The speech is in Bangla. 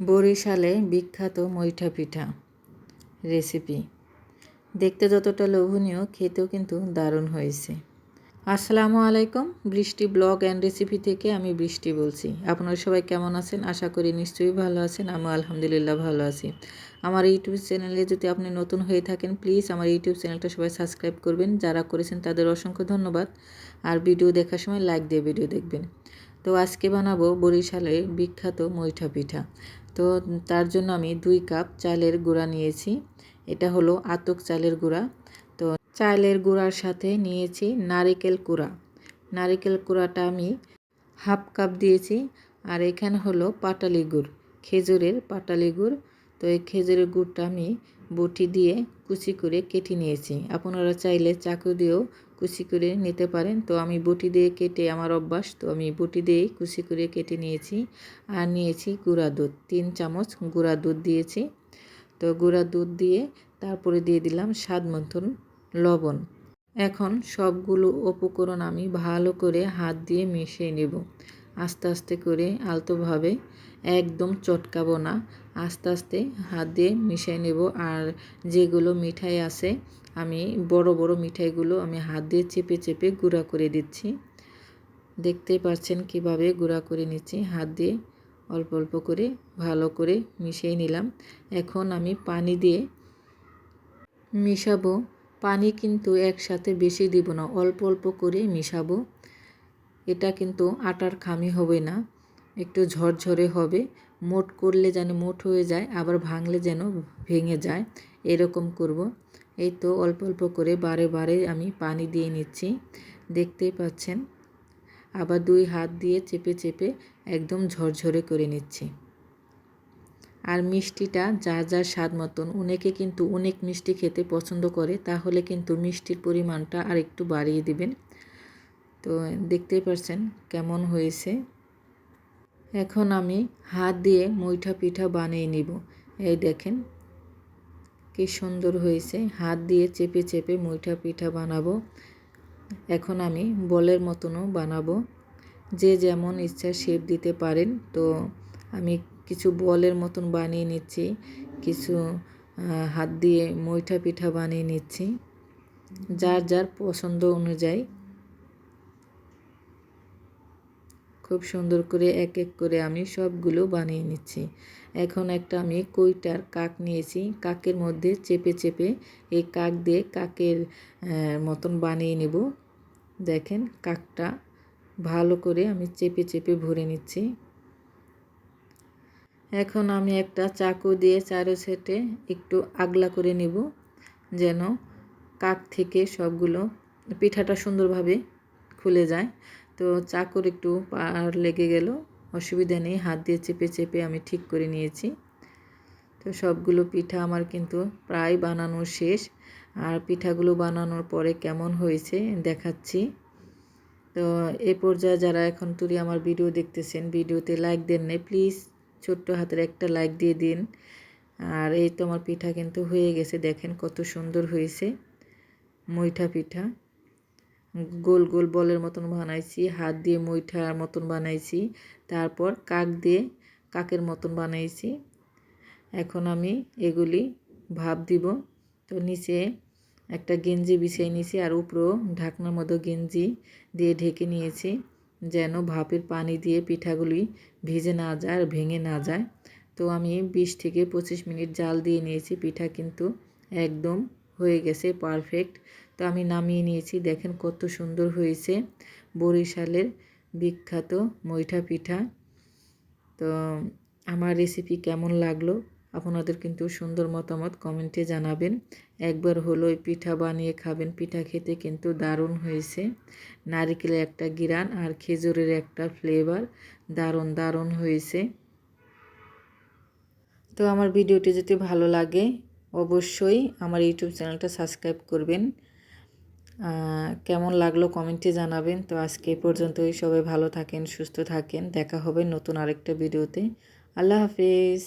বরিশালে বিখ্যাত মৈঠা পিঠা রেসিপি। দেখতে যতটা লোভনীয়, খেতেও কিন্তু দারুণ হয়েছে। আসসালামু আলাইকুম, বৃষ্টি ব্লগ অ্যান্ড রেসিপি থেকে আমি বৃষ্টি বলছি। আপনারা সবাই কেমন আছেন? আশা করি নিশ্চয়ই ভালো আছেন আমি আলহামদুলিল্লাহ ভালো আছি। আমার ইউটিউব চ্যানেলে যদি আপনি নতুন হয়ে থাকেন, প্লিজ আমার ইউটিউব চ্যানেলটা সবাই সাবস্ক্রাইব করবেন। যারা করেছেন তাদের অসংখ্য ধন্যবাদ। আর ভিডিও দেখার সময় লাইক দিয়ে ভিডিও দেখবেন। তো আজকে বানাবো বরিশালের বিখ্যাত মৈঠা পিঠা তো তার জন্য আমি দুই কাপ চালের গুঁড়া নিয়েছি। এটা হলো আতক চালের গুঁড়া। তো চালের গুঁড়ার সাথে নিয়েছি নারিকেল কুড়া। নারিকেল কুড়াটা আমি হাফ কাপ দিয়েছি। আর এখানে হলো পাটালি গুড়, খেজুরের পাটালি গুড়। তো এই খেজুরের গুড়টা আমি বটি দিয়ে কুচি করে কেটে নিয়েছি। আপনারা চাইলে চাকু দিয়েও কুচি করে নিতে পারেন। তো আমি বটি দিয়ে কেটে আমার অভ্যাস, তো আমি বটি দিয়েই কুচি করে কেটে নিয়েছি আর নিয়েছি গুঁড়া দুধ। তিন চামচ গুঁড়া দুধ দিয়েছি। তো গুঁড়া দুধ দিয়ে তারপরে দিয়ে দিলাম স্বাদ মতন লবণ। এখন সবগুলো উপকরণ আমি ভালো করে হাত দিয়ে মিশিয়ে নেব। আস্তে আস্তে করে আলতোভাবে একদম চটকাবো না। আস্তে আস্তে হাত দিয়ে মিশিয়ে নেব। আর যেগুলো মিঠাই আছে, আমি বড় বড় মিঠাইগুলো আমি হাত দিয়ে চেপে চেপে গুঁড়া করে দিচ্ছি। দেখতেই পাচ্ছেন কীভাবে গুঁড়া করে নিচ্ছি। হাত দিয়ে অল্প অল্প করে ভালো করে মিশিয়ে নিলাম। এখন আমি পানি দিয়ে মিশাবো। পানি কিন্তু একসাথে বেশি দিব না, অল্প অল্প করে মিশাবো। এটা কিন্তু আটার খামি হবে না। একটু ঝরঝরে হবে। মোট করলে যেন মোট হয়ে যায়, আবার ভাঙলে যেন ভেঙে যায়, এরকম করব। এই তো অল্প অল্প করে বারে বারে আমি পানি দিয়ে নিচ্ছি। দেখতেই পাচ্ছেন, আবার দুই হাত দিয়ে চেপে চেপে একদম ঝরঝরে করে নিচ্ছি। আর মিষ্টিটা যা যা স্বাদ মতন, অনেকে কিন্তু অনেক মিষ্টি খেতে পছন্দ করে, তাহলে কিন্তু মিষ্টির পরিমাণটা আর একটু বাড়িয়ে দিবেন। তো দেখতেই পাচ্ছেন কেমন হয়েছে। এখন আমি হাত দিয়ে মৈঠা পিঠা বানিয়ে নিব। এই দেখেন কি সুন্দর হয়েছে। হাত দিয়ে চেপে চেপে মৈঠা পিঠা বানাবো। এখন আমি বলের মতনও বানাবো। যে যেমন ইচ্ছা শেপ দিতে পারেন। তো আমি কিছু বলের মতন বানিয়ে নিচ্ছি। কিছু হাত দিয়ে মৈঠা পিঠা বানিয়ে নিচ্ছি। যার যার পছন্দ অনুযায়ী। খুব সুন্দর করে এক এক করে আমি সবগুলো বানিয়ে নিচ্ছি। এখন একটা আমি কইটার কাক নিয়েছি। কাকের মধ্যে চেপে চেপে এই কাক দিয়ে কাকের মতন বানিয়ে নেব। দেখেন কাকটা ভালো করে আমি চেপে চেপে ভরে নিচ্ছি। এখন আমি একটা চাকু দিয়ে চারো সেটে একটু আগলা করে নেব যেন কাক থেকে সবগুলো পিঠাটা সুন্দরভাবে খুলে যায়। তো চাকুর একটু পার লেগে গেল। অসুবিধা নেই, হাত দিয়ে চেপে চেপে আমি ঠিক করে নিয়েছি। তো সবগুলো পিঠা আমার কিন্তু প্রায় বানানো শেষ। আর পিঠাগুলো বানানোর পরে কেমন হয়েছে দেখাচ্ছি। তো এ পর্যায়ে যারা এখন তুরি আমার ভিডিও দেখতেছেন, ভিডিওতে লাইক দেন নাই প্লিজ ছোট্ট হাতের একটা লাইক দিয়ে দিন। আর এই তো আমার পিঠা কিন্তু হয়ে গেছে, দেখেন কত সুন্দর হয়েছে। মৈঠা পিঠা। গোল গোল বলের মতন বানাইছি, হাত দিয়ে মৈঠার মতন বানাইছি, তারপর কাক দিয়ে কাকের মতন বানাইছি। এখন আমি এগুলি ভাব দিব। তো নিচে একটা গেঞ্জি বিছিয়ে নিয়েছি আর উপরেও ঢাকনার মতো গেঞ্জি দিয়ে ঢেকে নিয়েছি যেন ভাপের পানি দিয়ে পিঠাগুলি ভিজে না যায় আর ভেঙে না যায়। তো আমি বিশ থেকে পঁচিশ মিনিট জাল দিয়ে নিয়েছি, পিঠা কিন্তু একদম হয়ে গেছে পারফেক্ট। তো আমি নামিয়ে নিয়েছি। দেখেন কত সুন্দর হয়েছে। বরিশালের বিখ্যাত মৈঠা পিঠা। তো আমার রেসিপি কেমন লাগল? আপনাদের কিন্তু সুন্দর মতামত কমেন্টে জানাবেন। একবার হলো পিঠা বানিয়ে খাবেন। পিঠা খেতে কিন্তু দারুণ হয়েছে। নারিকেলের একটা গিরান আর খেজুরের একটা ফ্লেভার দারুণ দারুণ হয়েছে। তো আমার ভিডিওটি যদি ভালো লাগে, অবশ্যই আমার ইউটিউব চ্যানেলটা সাবস্ক্রাইব করবেন। কেমন লাগল কমেন্টে জানাবেন। তো আজকে এই পর্যন্তই। সবাই ভালো থাকেন, সুস্থ থাকেন। দেখা হবে নতুন আরেকটা ভিডিওতে। আল্লাহ হাফিজ।